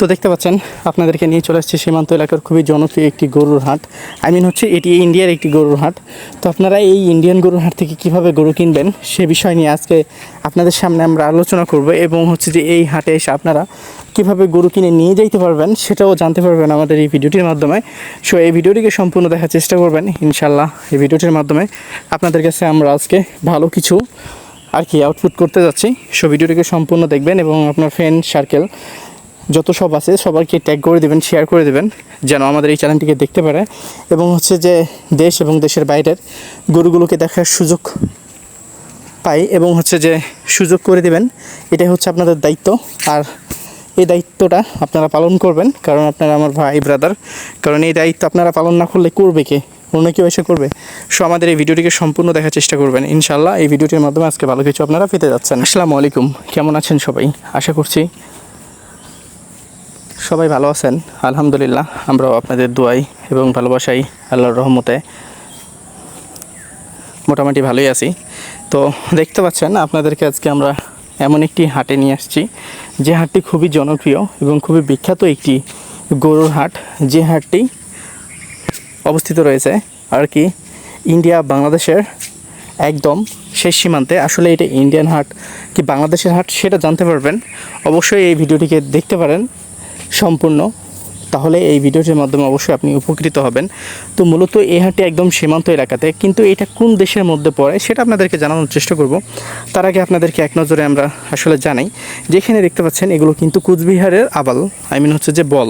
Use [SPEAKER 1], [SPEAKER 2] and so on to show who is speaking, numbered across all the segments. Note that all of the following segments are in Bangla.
[SPEAKER 1] তো দেখতে পাচ্ছেন, আপনাদেরকে নিয়ে চলে আসছে সীমান্ত এলাকার খুবই জনপ্রিয় একটি গরুর হাট। আই মিন হচ্ছে এটি ইন্ডিয়ার একটি গরুর হাট। তো আপনারা এই ইন্ডিয়ান গরুর হাট থেকে কীভাবে গরু কিনবেন সে বিষয় নিয়ে আজকে আপনাদের সামনে আমরা আলোচনা করব এবং হচ্ছে যে এই হাটে এসে আপনারা কীভাবে গরু কিনে নিয়ে যাইতে পারবেন সেটাও জানতে পারবেন আমাদের এই ভিডিওটির মাধ্যমে। সো এই ভিডিওটিকে সম্পূর্ণ দেখার চেষ্টা করবেন। ইনশাল্লাহ এই ভিডিওটির মাধ্যমে আপনাদের কাছে আমরা আজকে ভালো কিছু আর কি আউটপুট করতে যাচ্ছি। সো ভিডিওটিকে সম্পূর্ণ দেখবেন এবং আপনার ফ্রেন্ড সার্কেল যত সব আছে সবাইকে ট্যাগ করে দেবেন শেয়ার করে দেবেন, যেন আমাদের এই চ্যানেলটিকে দেখতে পারে। এবং হচ্ছে যে দেশ এবং দেশের বাইরের গরুগুলোকে দেখার সুযোগ পাই এবং হচ্ছে যে সুযোগ করে দেবেন, এটাই হচ্ছে আপনাদের দায়িত্ব। আর এই দায়িত্বটা আপনারা পালন করবেন, কারণ আপনারা আমার ভাই ব্রাদার কারণ এই দায়িত্ব আপনারা পালন না করলে করবে কে? অন্য কেউ এসে করবে। সো আমাদের এই ভিডিওটিকে সম্পূর্ণ দেখার চেষ্টা করবেন। ইনশাল্লাহ এই ভিডিওটির মাধ্যমে আজকে ভালো কিছু আপনারা পেতে যাচ্ছেন। আসসালামু আলাইকুম। কেমন আছেন সবাই? আশা করছি সবাই ভালো আছেন? আলহামদুলিল্লাহ, আমরাও আপনাদের দোয়াই এবং ভালোবাসাই আল্লাহর রহমতে। মোটামুটি ভালোই আছি। তো দেখতে পাচ্ছেন, আপনাদেরকে আজকে আমরা এমন একটি হাটে নিয়ে আসছি। যে হাটটি খুবই জনপ্রিয় এবং খুবই বিখ্যাত একটি গরুর হাট। যে হাটটি অবস্থিত রয়েছে আর কি ইন্ডিয়া, বাংলাদেশের একদম শেষ সীমান্তে। আসলে এটা ইন্ডিয়ান হাট কি বাংলাদেশের হাট সেটা জানতে পারবেন। অবশ্যই এই ভিডিওটিকে দেখতে পারেন। সম্পূর্ণ, তাহলে এই ভিডিওটির মাধ্যমে অবশ্যই আপনি উপকৃত হবেন। তো মূলত এই হাটটি একদম সীমান্ত এলাকাতে, কিন্তু এটা কোন দেশের মধ্যে পড়ে সেটা আপনাদেরকে জানানোর চেষ্টা করব। তার আগে আপনাদেরকে এক নজরে আমরা আসলে জানাই, যেখানে দেখতে পাচ্ছেন এগুলো কিন্তু কুচবিহারের আবাল, আই মিন হচ্ছে যে বল।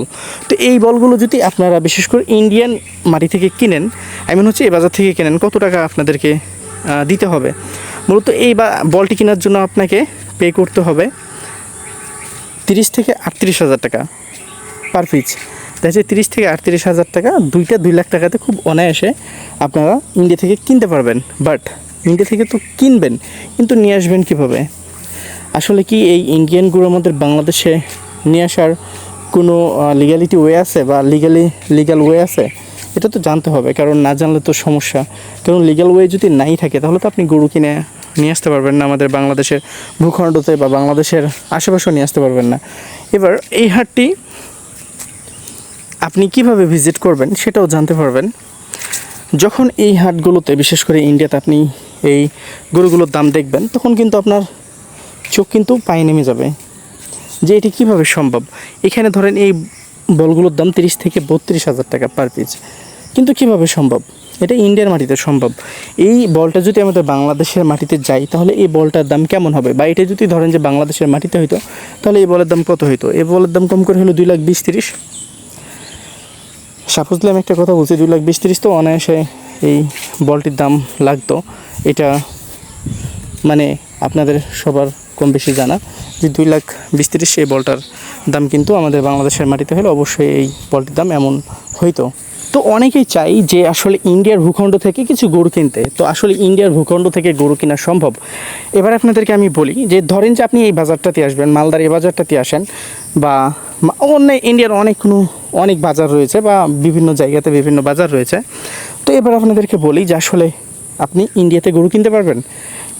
[SPEAKER 1] তো এই বলগুলো যদি আপনারা বিশেষ করে ইন্ডিয়ান মাটি থেকে কিনেন, আই মিন হচ্ছে এই বাজার থেকে কেনেন, কত টাকা আপনাদেরকে দিতে হবে? মূলত এই বা, বলটি কেনার জন্য আপনাকে পে করতে হবে তিরিশ থেকে আটত্রিশ হাজার টাকা। পার পিস দেখা যাচ্ছে তিরিশ থেকে আটত্রিশ হাজার টাকা, দুইটা দুই লাখ টাকাতে খুব অনায়াসে আপনারা ইন্ডিয়া থেকে কিনতে পারবেন। বাট ইন্ডিয়া থেকে তো কিনবেন, কিন্তু নিয়ে আসবেন কীভাবে? আসলে কি এই ইন্ডিয়ানগুলো আমাদের বাংলাদেশে নিয়ে আসার কোনো লিগ্যালিটি ওয়ে আছে বা লিগালি লিগাল ওয়ে আছে? এটা তো জানতে হবে, কারণ না জানলে তো সমস্যা। কারণ লিগাল ওয়ে যদি নাই থাকে, তাহলে তো আপনি গরু কিনে নিয়ে আসতে পারবেন না আমাদের বাংলাদেশের ভূখণ্ডতে বা বাংলাদেশের আশেপাশেও নিয়ে আসতে পারবেন না। এবার এই হাটটি আপনি কীভাবে ভিজিট করবেন সেটাও জানতে পারবেন। যখন এই হাটগুলোতে, বিশেষ করে ইন্ডিয়াতে আপনি এই গরুগুলোর দাম দেখবেন, তখন কিন্তু আপনার চোখ কিন্তু পায়ে নেমে যাবে যে এটি কীভাবে সম্ভব। এখানে ধরেন এই বলগুলোর দাম তিরিশ থেকে বত্রিশ হাজার টাকা পার পিস কিন্তু কীভাবে সম্ভব? এটা ইন্ডিয়ার মাটিতে সম্ভব। এই বলটা যদি আমাদের বাংলাদেশের মাটিতে যাই তাহলে এই বলটার দাম কেমন হবে? বা এটা যদি ধরেন যে বাংলাদেশের মাটিতে হইতো, তাহলে এই বলের দাম কত হইতো? এই বলের দাম কম করে হলো দুই লাখ বিশ তিরিশ। সাপোজলি আমি একটা কথা বলছি, দুই লাখ বিশ তিরিশ তো অনায়াসে এই বলটির দাম লাগতো। এটা মানে আপনাদের সবার কম বেশি জানা যে দুই লাখ বিশ তিরিশ এই বলটার দাম কিন্তু আমাদের বাংলাদেশের মাটিতে হলে অবশ্যই এই বলটির দাম এমন হইতো। তো অনেকেই চাই যে আসলে ইন্ডিয়ার ভূখণ্ড থেকে কিছু গরু কিনতে। তো আসলে ইন্ডিয়ার ভূখণ্ড থেকে গরু কেনা সম্ভব? এবার আপনাদেরকে আমি বলি যে, ধরেন যে আপনি এই বাজারটাতে আসবেন, মালদার এই বাজারটাতে আসেন বা অন্য ইন্ডিয়ার অনেক কোনো, অনেক বাজার রয়েছে বা বিভিন্ন জায়গাতে বিভিন্ন বাজার রয়েছে। তো এবার আপনাদেরকে বলি যে আসলে আপনি ইন্ডিয়াতে গরু কিনতে পারবেন?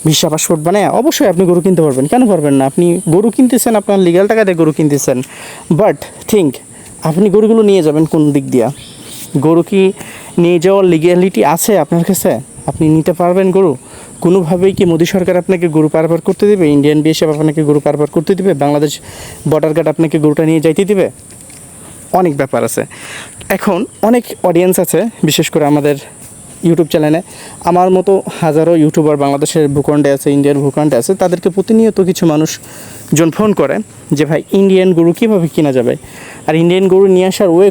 [SPEAKER 1] ভিসা, পাসপোর্ট বানায় অবশ্যই আপনি গরু কিনতে পারবেন। কেন পারবেন না? আপনি গরু কিনতেছেন, আপনার লিগাল টাকাতে গরু কিনতেছেন। বাট থিঙ্ক আপনি গরুগুলো নিয়ে যাবেন কোন দিক দিয়া? গরু কি নিয়ে যাওয়ার লিগ্যালিটি আছে আপনার কাছে? আপনি নিতে পারবেন গরু? কোনোভাবেই কি মোদী সরকার আপনাকে গরু পারবার করতে দেবে? ইন্ডিয়ান বিএসএফ আপনাকে গরু পারবার করতে দিবে? বাংলাদেশ বর্ডার গার্ড আপনাকে গরুটা নিয়ে যাইতে দেবে? অনেক ব্যাপার আছে। এখন অনেক অডিয়েন্স আছে, বিশেষ করে আমাদের ইউটিউব চ্যানেলে আমার মতো হাজারো ইউটিউবার বাংলাদেশের ভূখণ্ডে আছে, ইন্ডিয়ার ভূখণ্ডে আছে, তাদেরকে প্রতিনিয়ত কিছু মানুষ জন ফোন করে যে, ভাই, ইন্ডিয়ান গরু কীভাবে কেনা যাবে? আর ইন্ডিয়ান গরু নিয়ে আসার ওয়ে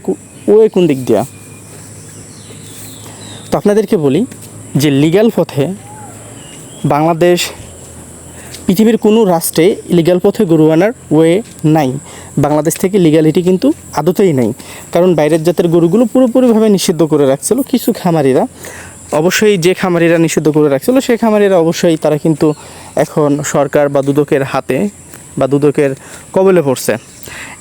[SPEAKER 1] ওয়ে কোন দিক দিয়া? তো আপনাদেরকে বলি যে লিগ্যাল পথে বাংলাদেশ পৃথিবীর কোনো রাষ্ট্রে লিগ্যাল পথে গরু আনার ওয়ে নাই। বাংলাদেশ থেকে লিগ্যালিটি কিন্তু আদতেই নেই। কারণ বাইরের জাতের গরুগুলো পুরোপুরিভাবে নিষিদ্ধ করে রাখছিল কিছু খামারিরা। অবশ্যই যে খামারিরা নিষিদ্ধ করে রাখছিল সেই খামারিরা অবশ্যই তারা কিন্তু এখন সরকার বা দুদকের হাতে বা দুদকের কবলে পড়ছে।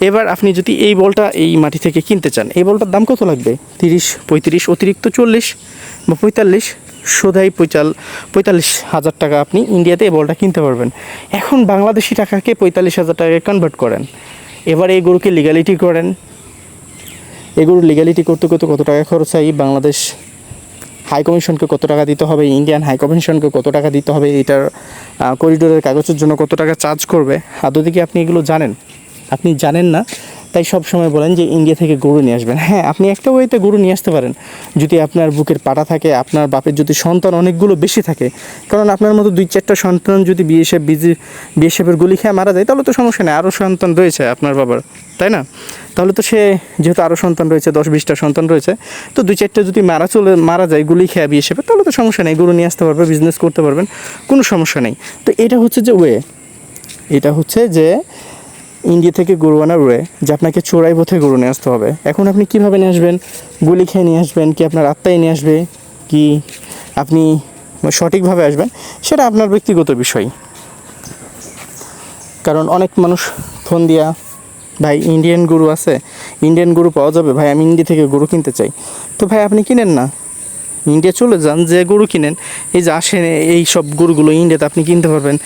[SPEAKER 1] এবার আপনি যদি এই বলটা এই মাটি থেকে কিনতে চান, এই বলটার দাম কত লাগবে? তিরিশ, পঁয়ত্রিশ, অতিরিক্ত চল্লিশ বা পঁয়তাল্লিশ? সোধাই পঁয়তাল পঁয়তাল্লিশ হাজার টাকা আপনি ইন্ডিয়াতে এই বলটা কিনতে পারবেন। এখন বাংলাদেশি টাকাকে পঁয়তাল্লিশ হাজার টাকায় কনভার্ট করেন। এবার এই গরুকে লিগালিটি করেন। এই গরুর লিগালিটি করতে করতে কত টাকা খরচ হয়? বাংলাদেশ হাই কমিশনকে কত টাকা দিতে হবে? ইন্ডিয়ান হাই কমিশনকে কত টাকা দিতে হবে? এটার করিডোরের কাগজের জন্য কত টাকা চার্জ করবে? আদৌ কি আপনি এগুলো জানেন? আপনি জানেন না? তাই সব সময় বলেন যে ইন্ডিয়া থেকে গরু নিয়ে আসবেন। হ্যাঁ আপনি একটা ওয়েতে গরু নিয়ে আসতে পারেন। যদি আপনার বুকের পাটা থাকে, আপনার বাপের যদি সন্তান অনেকগুলো বেশি থাকে, কারণ আপনার মতো দুই চারটা সন্তান যদি বিএসএফ বিজি বিএসএফের গুলি খেয়ে মারা যায়, তাহলে তো সমস্যা নেই আরও সন্তান রয়েছে আপনার বাবার, তাই না? তাহলে তো সে, যেহেতু আরও সন্তান রয়েছে, দশ বিশটা সন্তান রয়েছে, তো দুই চারটা যদি মারা চলে, মারা যায়, গুলি খেয়ে বিএসএফে তাহলে তো সমস্যা নেই, গরু নিয়ে আসতে পারবে বিজনেস করতে পারবেন, কোনো সমস্যা নেই। তো এটা হচ্ছে যে ওয়ে, এটা হচ্ছে যে ইন্ডিয়া থেকে গরু আনা রয়ে যে আপনাকে চোরাই পথে গরু নিয়ে আসতে হবে। এখন আপনি কীভাবে নিয়ে আসবেন? গুলি খেয়ে নিয়ে আসবেন কি আপনার আত্মায় নিয়ে আসবে? কি আপনি সঠিকভাবে আসবেন? সেটা আপনার ব্যক্তিগত বিষয়। কারণ অনেক মানুষ ফোন দিয়া, ভাই ইন্ডিয়ান গরু আছে। ইন্ডিয়ান গরু পাওয়া যাবে? ভাই, আমি ইন্ডিয়া থেকে গরু কিনতে চাই। তো ভাই, আপনি কিনেন না। ইন্ডিয়া চলে যান, যে গরু কিনেন, এই যে আসেন, এই সব গরুগুলো ইন্ডিয়াতে আপনি কিনতে পারবেন।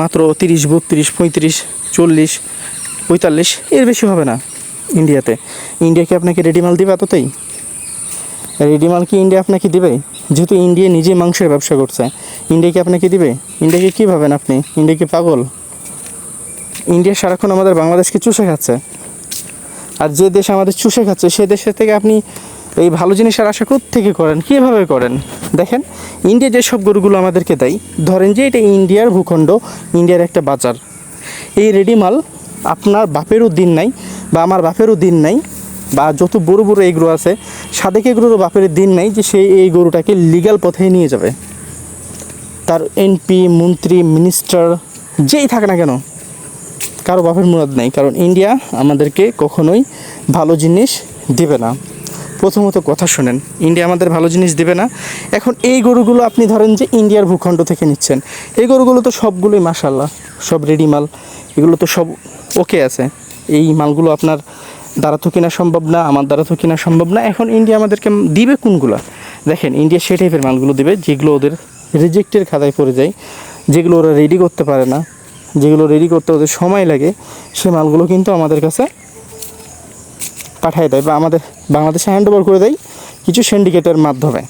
[SPEAKER 1] মাত্র তিরিশ, বত্রিশ, পঁয়ত্রিশ, চল্লিশ পঁয়তাল্লিশ, এর বেশি হবে না ইন্ডিয়াতে। ইন্ডিয়া কি আপনাকে রেডিমাল দিবে এততেই? রেডিমাল কি ইন্ডিয়া আপনাকে দিবে? যেহেতু ইন্ডিয়া নিজে মাংসের ব্যবসা করছে। ইন্ডিয়া কি আপনাকে দিবে? ইন্ডিয়াকে কী ভাবেন আপনি? ইন্ডিয়া কি পাগল? ইন্ডিয়া সারাক্ষণ আমাদের বাংলাদেশকে চুষে খাচ্ছে। আর যে দেশ আমাদের চুষে খাচ্ছে, সে দেশের থেকে আপনি এই ভালো জিনিসের আশা থেকে করেন? কীভাবে করেন? দেখেন, ইন্ডিয়া যেসব গরুগুলো আমাদেরকে দেয়, ধরেন যে এটা ইন্ডিয়ার ভূখণ্ড, ইন্ডিয়ার একটা বাজার। এই রেডিমাল আপনার বাপেরও দিন নাই বা আমার বাপেরও দিন নাই বা যত বড় বড় এগুলো আছে, সাদেক এগুলোরও বাপের দিন নাই যে সে এই গরুটাকে লিগ্যাল পথে নিয়ে যাবে। তার এমপি মন্ত্রী মিনিস্টার যেই থাকে না কেন, কারও বাপের মুরাদ নেই, কারণ ইন্ডিয়া আমাদেরকে কখনোই ভালো জিনিস দেবে না। প্রথমত কথা শোনেন ইন্ডিয়া আমাদের ভালো জিনিস দেবে না। এখন এই গরুগুলো আপনি ধরেন যে ইন্ডিয়ার ভূখণ্ড থেকে নিচ্ছেন, এই গরুগুলো তো সবগুলোই মাসাল্লাহ সব রেডিমাল এগুলো তো সব ওকে আছে। এই মালগুলো আপনার দ্বারা তো কেনা সম্ভব না, আমার দ্বারা তো কেনা সম্ভব না। এখন ইন্ডিয়া আমাদেরকে দিবে কোনগুলো? দেখেন ইন্ডিয়া সে টাইপের মালগুলো দিবে যেগুলো ওদের রিজেক্টের খাতায় পড়ে যায়, যেগুলো ওরা রেডি করতে পারে না, যেগুলো রেডি করতে ওদের সময় লাগে সে মালগুলো কিন্তু আমাদের কাছে পাঠিয়ে দেয় বা আমাদের বাংলাদেশে হ্যান্ড ওভার করে দেয় কিছু সিন্ডিকেটের মাধ্যমে।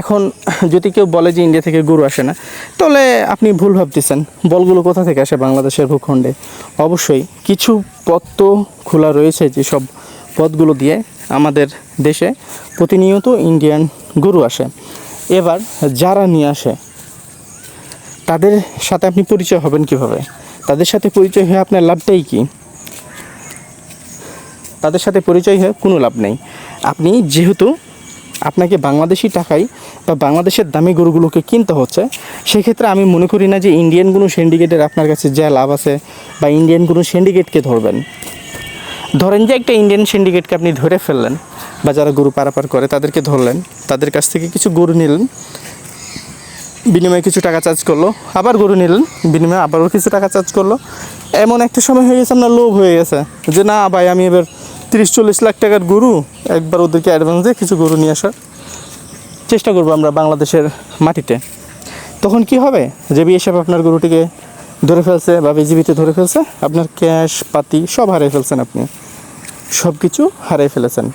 [SPEAKER 1] এখন যদি কেউ বলে যে ইন্ডিয়া থেকে গরু আসে না, তাহলে আপনি ভুল ভাবতেছেন। বলগুলো কোথা থেকে আসে বাংলাদেশের ভূখণ্ডে? অবশ্যই কিছু পথ তো খোলা রয়েছে যেসব পথগুলো দিয়ে আমাদের দেশে প্রতিনিয়ত ইন্ডিয়ান গরু আসে। এবার যারা নিয়ে আসে, তাদের সাথে আপনি পরিচয় হবেন কীভাবে? তাদের সাথে পরিচয় হয়ে আপনার লাভটাই কি? তাদের সাথে পরিচয় হয়ে কোনো লাভ নেই। আপনি যেহেতু আপনাকে বাংলাদেশি টাকায় বা বাংলাদেশের দামি গরুগুলোকে কিনতে হচ্ছে, সেক্ষেত্রে আমি মনে করি না যে ইন্ডিয়ান কোনো সিন্ডিকেটের আপনার কাছে যা লাভ আছে বা ইন্ডিয়ান কোনো সিন্ডিকেটকে ধরবেন। ধরেন যে একটা ইন্ডিয়ান সিন্ডিকেটকে আপনি ধরে ফেললেন বা যারা গরু পারাপার করে তাদেরকে ধরলেন, তাদের কাছ থেকে কিছু গরু নিলেন, বিনিময়ে কিছু টাকা চার্জ করল, আবার গরু নিলেন, বিনিময়ে আবারও কিছু টাকা চার্জ করল। এমন একটা সময় হয়ে গেছে, আপনার লোভ হয়ে গেছে যে না ভাই, আমি এবার তিরিশ চল্লিশ লাখ টাকার গরু, একবার ওদেরকে অ্যাডভান্স দিয়ে কিছু গরু নিয়ে আসার চেষ্টা করব আমরা বাংলাদেশের মাটিতে। তখন কি হবে? যে বিএসএফ আপনার গরুটিকে ধরে ফেলছে বা বিজিবিতে ধরে ফেলছে, আপনার ক্যাশ পাতি সব হারিয়ে ফেলছেন আপনি। সব কিছু হারিয়ে ফেলেছেন।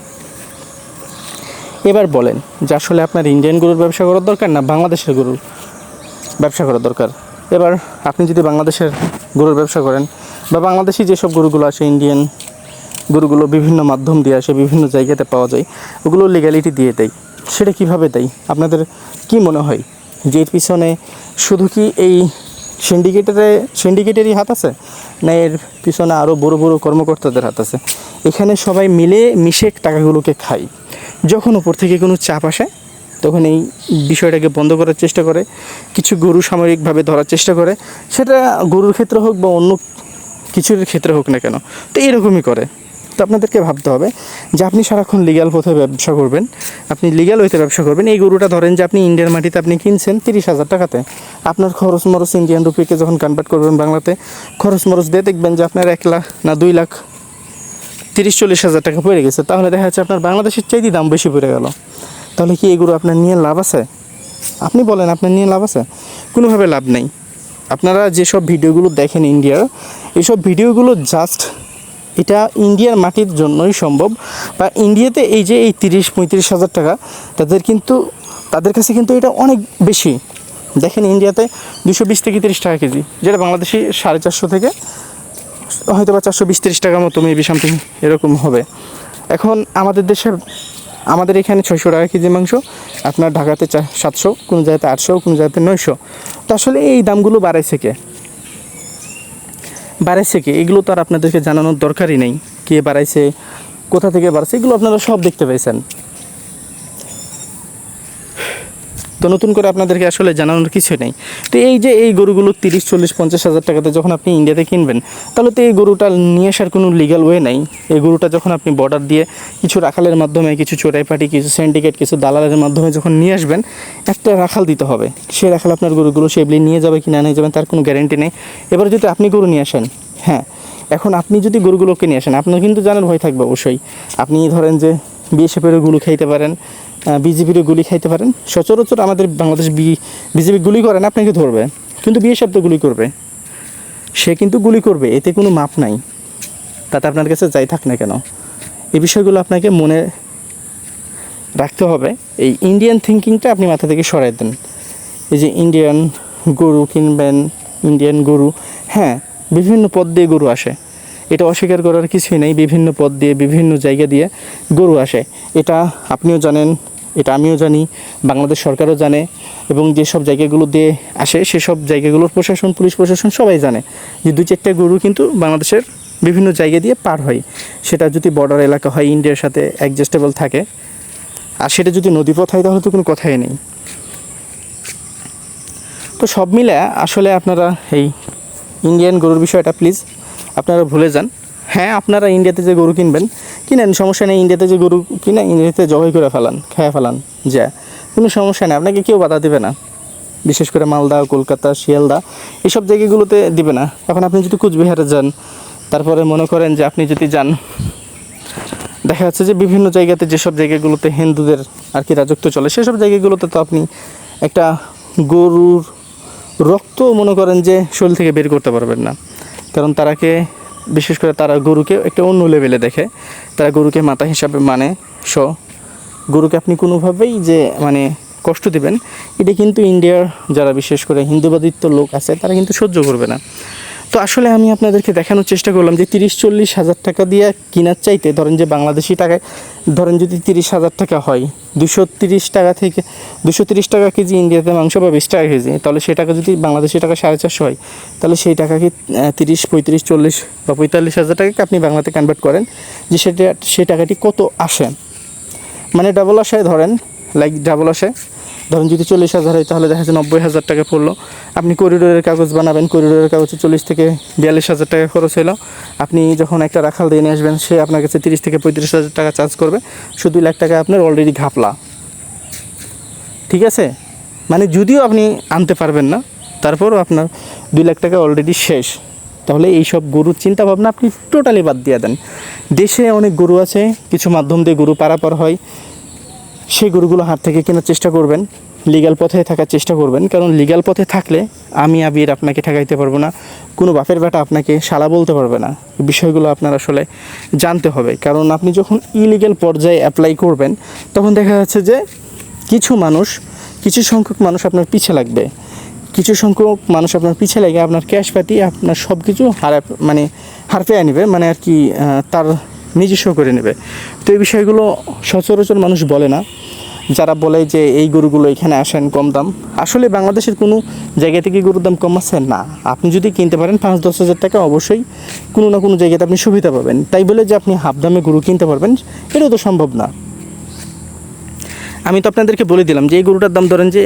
[SPEAKER 1] এবার বলেন, যে আসলে আপনার ইন্ডিয়ান গরুর ব্যবসা করার দরকার না বাংলাদেশের গরুর ব্যবসা করা দরকার? এবার আপনি যদি বাংলাদেশের গরুর ব্যবসা করেন বা বাংলাদেশি যেসব গরুগুলো আছে ইন্ডিয়ান গরুগুলো বিভিন্ন মাধ্যম দিয়ে আসে, বিভিন্ন জায়গাতে পাওয়া যায়, ওগুলো লিগ্যালিটি দিয়ে দেয়। সেটা কীভাবে দেয়? আপনাদের কি মনে হয় যে এর পিছনে শুধু কি এই সিন্ডিকেটের সিন্ডিকেটেরই হাত আছে? না এর পিছনে আরও বড় বড় কর্মকর্তাদের হাত আছে? এখানে সবাই মিলে মিশে টাকাগুলোকে খায়। যখন উপর থেকে কোনো চাপ আসে, তখন এই বিষয়টাকে বন্ধ করার চেষ্টা করে, কিছু গরু সাময়িকভাবে ধরার চেষ্টা করে। সেটা গরুর ক্ষেত্রে হোক বা অন্য কিছুর ক্ষেত্রে হোক না কেন, তো এরকমই করে। তো আপনাদেরকে ভাবতে হবে যে আপনি সারাক্ষণ লিগ্যাল পথে ব্যবসা করবেন, আপনি লিগ্যাল হইতে ব্যবসা করবেন। এই গরুটা ধরেন যে আপনি ইন্ডিয়ার মাটিতে আপনি কিনছেন তিরিশ হাজার টাকাতে। আপনার খরচ মরচ ইন্ডিয়ান রুপিকে যখন কনভার্ট করবেন বাংলাতে খরচ মরচ দিয়ে দেখবেন যে আপনার এক লাখ না দুই লাখ তিরিশ চল্লিশ হাজার টাকা পড়ে গেছে। তাহলে দেখা যাচ্ছে আপনার বাংলাদেশের চাইতে দাম বেশি পড়ে গেল। তাহলে কি এগুলো আপনার নিয়ে লাভ আছে? আপনি বলেন, আপনার নিয়ে লাভ আছে? কোনোভাবে লাভ নেই। আপনারা যেসব ভিডিওগুলো দেখেন ইন্ডিয়ার এইসব ভিডিওগুলো জাস্ট এটা ইন্ডিয়ার মাটির জন্যই সম্ভব। বা ইন্ডিয়াতে এই যে এই তিরিশ, পঁয়ত্রিশ হাজার টাকা, তাদের কিন্তু, তাদের কাছে কিন্তু এটা অনেক বেশি। দেখেন ইন্ডিয়াতে দুশো বিশ থেকে তিরিশ টাকা কেজি, যেটা বাংলাদেশি সাড়ে চারশো থেকে হয়তো বা চারশো বিশ, তিরিশ টাকার মতো মেবি সামথিং এরকম হবে। এখন আমাদের দেশের, আমাদের এখানে ছয়শো টাকা কেজি মাংস, আপনার ঢাকাতে সাতশো, কোনো জায়গাতে আটশো, কোনো জায়গাতে নয়শো। তো আসলে এই দামগুলো বাড়াইছে কে? বাড়াইছে কি? এগুলো তো আর আপনাদেরকে জানানোর দরকারই নেই। কে বাড়াইছে, কোথা থেকে বাড়ছে এগুলো আপনারা সব দেখতে পেয়েছেন তো নতুন করে আপনাদেরকে আসলে জানানোর কিছু নেই। তো এই যে এই গরুগুলো তিরিশ, চল্লিশ, পঞ্চাশ হাজার টাকাতে যখন আপনি ইন্ডিয়াতে কিনবেন, তাহলে তো এই গরুটা নিয়ে আসার কোনো লিগাল ওয়ে নাই। এই গরুটা যখন আপনি বর্ডার দিয়ে কিছু রাখালের মাধ্যমে, কিছু চোরাই পাটি কিছু সিন্ডিকেট কিছু দালালের মাধ্যমে যখন নিয়ে আসবেন, একটা রাখাল দিতে হবে। সে রাখাল আপনার গরুগুলো সেবলি নিয়ে যাবে কি না নিয়ে যাবেন তার কোনো গ্যারেন্টি নেই। এবার যদি আপনি গরু নিয়ে আসেন হ্যাঁ এখন আপনি যদি গরুগুলোকে নিয়ে আসেন, আপনার কিন্তু জানার ভয় থাকবে অবশ্যই। আপনি ধরেন যে বিয়ে বিএসএফেরগুলো খাইতে পারেন বিজেপির গুলি খাইতে পারেন। সচরাচর আমাদের বাংলাদেশ বিজেপি গুলি করে না, আপনাকে ধরবে। কিন্তু বিএসএফ তো গুলি করবে। সে কিন্তু গুলি করবে, এতে কোনো মাপ নাই। তাতে আপনার কাছে যাই থাক না কেন? এই বিষয়গুলো আপনাকে মনে রাখতে হবে। এই ইন্ডিয়ান থিঙ্কিংটা আপনি মাথা থেকে সরাই দেন। এই যে ইন্ডিয়ান গরু কিনবেন ইন্ডিয়ান গরু হ্যাঁ বিভিন্ন পদ দিয়ে গরু আসে। এটা অস্বীকার করার কিছুই নেই। বিভিন্ন পদ দিয়ে, বিভিন্ন জায়গা দিয়ে গরু আসে। এটা আপনিও জানেন এটা আমিও জানি, বাংলাদেশ সরকারও জানে এবং যেসব জায়গাগুলো দিয়ে আসে সেসব জায়গাগুলোর প্রশাসন, পুলিশ প্রশাসন সবাই জানে যে দু চারটা গরু কিন্তু বাংলাদেশের বিভিন্ন জায়গা দিয়ে পার হয়। সেটা যদি বর্ডার এলাকা হয় ইন্ডিয়ার সাথে অ্যাডজাস্টেবল থাকে। আর সেটা যদি নদীপথ হয়, তাহলে তো কোনো কথাই নেই। তো সব মিলে আসলে আপনারা এই ইন্ডিয়ান গরুর বিষয়টা প্লিজ আপনারা ভুলে যান। হ্যাঁ আপনারা ইন্ডিয়াতে যে গরু কিনবেন, কিনেন, সমস্যা নেই ইন্ডিয়াতে যে গরু কিনে ইন্ডিয়াতে জবাই করে ফেলান, খেয়ে ফেলান, যা। কোনো সমস্যা নেই, আপনাকে কেউ বাধা দেবে না। বিশেষ করে মালদা, কলকাতা, শিয়ালদা, এসব জায়গাগুলোতে দিবে না। এখন আপনি যদি কুচবিহারে যান, তারপরে মনে করেন যে আপনি যদি যান, দেখা যাচ্ছে যে বিভিন্ন জায়গাতে যেসব জায়গাগুলোতে হিন্দুদের আর কি রাজত্ব চলে, সেসব জায়গাগুলোতে তো আপনি একটা গরুর রক্ত মনে করেন যে শরীর থেকে বের করতে পারবেন না। কারণ তারাকে বিশেষ করে তারা গরুকে একটা অন্য লেভেলে দেখে। তারা গরুকে মাতা হিসাবে মানে স, গরুকে আপনি কোনোভাবেই যে মানে কষ্ট দিবেন, এটা কিন্তু ইন্ডিয়ার যারা বিশেষ করে হিন্দুবাদিত্ব লোক আছে, তারা কিন্তু সহ্য করবে না। তো আসলে আমি আপনাদেরকে দেখানোর চেষ্টা করলাম যে তিরিশ, চল্লিশ হাজার টাকা দিয়ে কেনার চাইতে ধরেন যে বাংলাদেশি টাকায়, ধরেন যদি তিরিশ হাজার টাকা হয়, দুশো তিরিশ টাকা থেকে, দুশো তিরিশ টাকা কেজি ইন্ডিয়াতে মাংস বা বিশ টাকা কেজি, তাহলে সেই টাকা যদি বাংলাদেশি টাকা সাড়ে চারশো হয়, তাহলে সেই টাকাকে তিরিশ, পঁয়ত্রিশ, চল্লিশ বা পঁয়তাল্লিশ হাজার টাকাকে আপনি বাংলাতে কনভার্ট করেন, যে সেটা সেই টাকাটি কত আসে? মানে ডাবল আসায় ধরেন লাইক ডাবল আসায় ধরেন যদি চল্লিশ হাজার হয়, তাহলে দেখা যাচ্ছে নব্বই হাজার টাকা পড়ল। আপনি করিডোরের কাগজ বানাবেন করিডোরের কাগজে চল্লিশ থেকে বিয়াল্লিশ হাজার টাকা খরচ হলো আপনি যখন একটা রাখাল দিয়ে নিয়ে আসবেন, সে আপনার কাছে তিরিশ থেকে পঁয়ত্রিশ হাজার টাকা চার্জ করবে। শুধু লাখ টাকা আপনার অলরেডি ঘাপলা। ঠিক আছে? মানে যদিও আপনি আনতে পারবেন না, তারপরও আপনার দুই লাখ টাকা অলরেডি শেষ। তাহলে এই সব গরুর চিন্তা ভাবনা আপনি টোটালি বাদ দিয়ে দেন। দেশে অনেক গরু আছে, কিছু মাধ্যম দিয়ে গরু পারাপার হয়। সেই গরুগুলো হাট থেকে কেনার চেষ্টা করবেন লিগ্যাল পথে থাকার চেষ্টা করবেন। কারণ লিগ্যাল পথে থাকলে আমি আবির আপনাকে ঠেকাইতে পারব না, কোনো বাপের বেটা আপনাকে শালা বলতে পারবে না। বিষয়গুলো আপনার আসলে জানতে হবে। কারণ আপনি যখন ইলিগ্যাল পর্যায়ে অ্যাপ্লাই করবেন, তখন দেখা যাচ্ছে যে কিছু মানুষ, কিছু সংখ্যক মানুষ আপনার পিছে লাগবে। কিছু সংখ্যক মানুষ আপনার পিছে লেগে আপনার ক্যাশ পাতি, আপনার সব কিছু হারা মানে হারপে আনিবে মানে আর কি তার নিজস্ব করে নেবে। তো এই বিষয়গুলো সচরাচর মানুষ বলে না। যারা বলে যে এই গরুগুলো এখানে আসেন কম দাম, আসলে বাংলাদেশের কোনো জায়গা থেকে গরুর দাম কম আছে? না। আপনি যদি কিনতে পারেন পাঁচ, দশ হাজার টাকা, অবশ্যই কোনো না কোনো জায়গাতে আপনি সুবিধা পাবেন। তাই বলে যে আপনি হাফ দামে গরু কিনতে পারবেন, এটাও তো সম্ভব না। আমি তো আপনাদেরকে বলে দিলাম যে এই গরুটার দাম ধরেন যে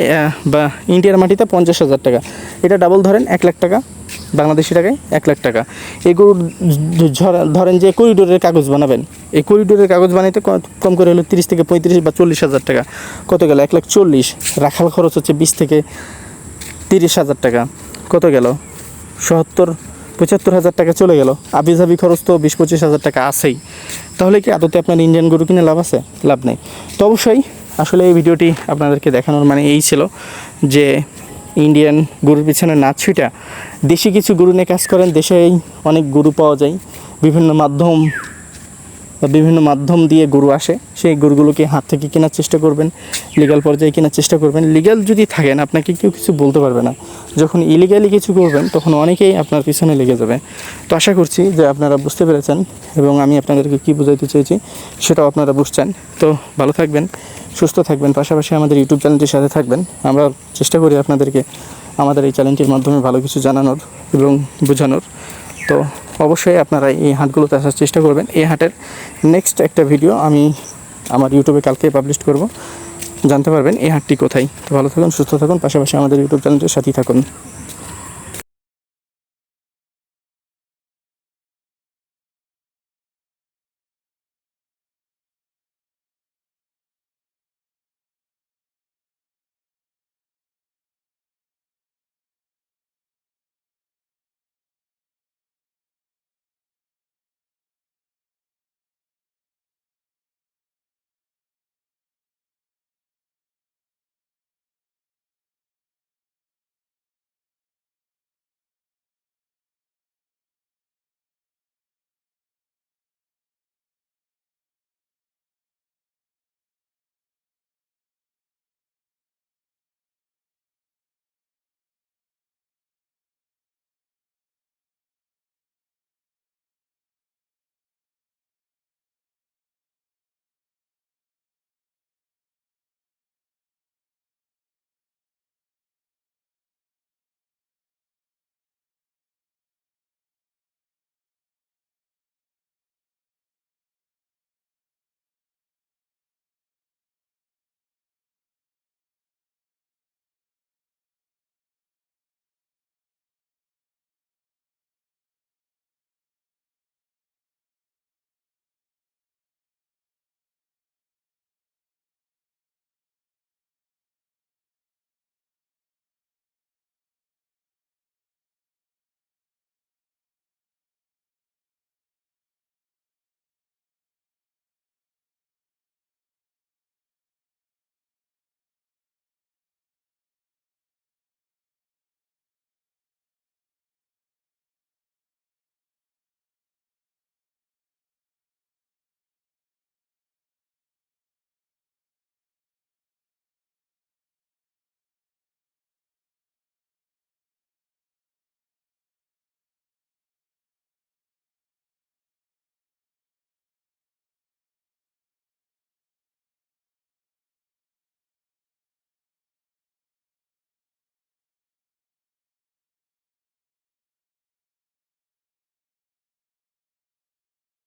[SPEAKER 1] বা ইন্ডিয়ার মাটিতে পঞ্চাশ হাজার টাকা। এটা ডাবল ধরেন এক লাখ টাকা। বাংলাদেশি টাকায় এক লাখ টাকা। এই গরুর ধরেন যে করিডোরের কাগজ বানাবেন, এই করিডোরের কাগজ বানাইতে কম করে হলো তিরিশ থেকে পঁয়ত্রিশ বা চল্লিশ হাজার টাকা। কত গেল? এক লাখ চল্লিশ। রাখাল খরচ হচ্ছে বিশ থেকে তিরিশ হাজার টাকা। কত গেল? সত্তর, পঁচাত্তর হাজার টাকা চলে গেল। আবিজাবি খরচ তো বিশ পঁচিশ হাজার টাকা আছেই। তাহলে কি আদতে আপনার ইন্ডিয়ান গরু কিনে লাভ আছে? লাভ নেই। তো অবশ্যই আসলে এই ভিডিওটি আপনাদেরকে দেখানোর মানে এই ছিল যে ইন্ডিয়ান গরুর পিছনে না ছুটা দেশি কিছু গরু নিয়ে কাজ করেন, দেশেই অনেক গরু পাওয়া যায়। বিভিন্ন মাধ্যম বা বিভিন্ন মাধ্যম দিয়ে গরু আসে, সেই গরুগুলোকে হাত থেকে কেনার চেষ্টা করবেন লিগ্যাল পর্যায়ে কেনার চেষ্টা করবেন। লিগ্যাল যদি থাকেন, আপনাকে কেউ কিছু বলতে পারবে না। যখন ইলিগালি কিছু করবেন, তখন অনেকেই আপনার পিছনে লেগে যাবে। তো আশা করছি যে আপনারা বুঝতে পেরেছেন এবং আমি আপনাদেরকে কী বোঝাইতে চেয়েছি সেটাও আপনারা বুঝছেন। তো ভালো থাকবেন, সুস্থ থাকবেন, পাশাপাশি আমাদের ইউটিউব চ্যানেলটির সাথে থাকবেন। আমরা চেষ্টা করি আপনাদেরকে আমাদের এই চ্যানেলটির মাধ্যমে ভালো কিছু জানানোর এবং বোঝানোর। তো অবশ্যই আপনারা এই হাটগুলোতে আসার চেষ্টা করবেন। এই হাটের নেক্সট একটা ভিডিও আমি আমার ইউটিউবে কালকে পাবলিশ করব। জানতে পারবেন এই হাটটি কোথায়। তো ভালো থাকুন, সুস্থ থাকুন, পাশাপাশি আমাদের ইউটিউব চ্যানেলটির সাথেই থাকুন।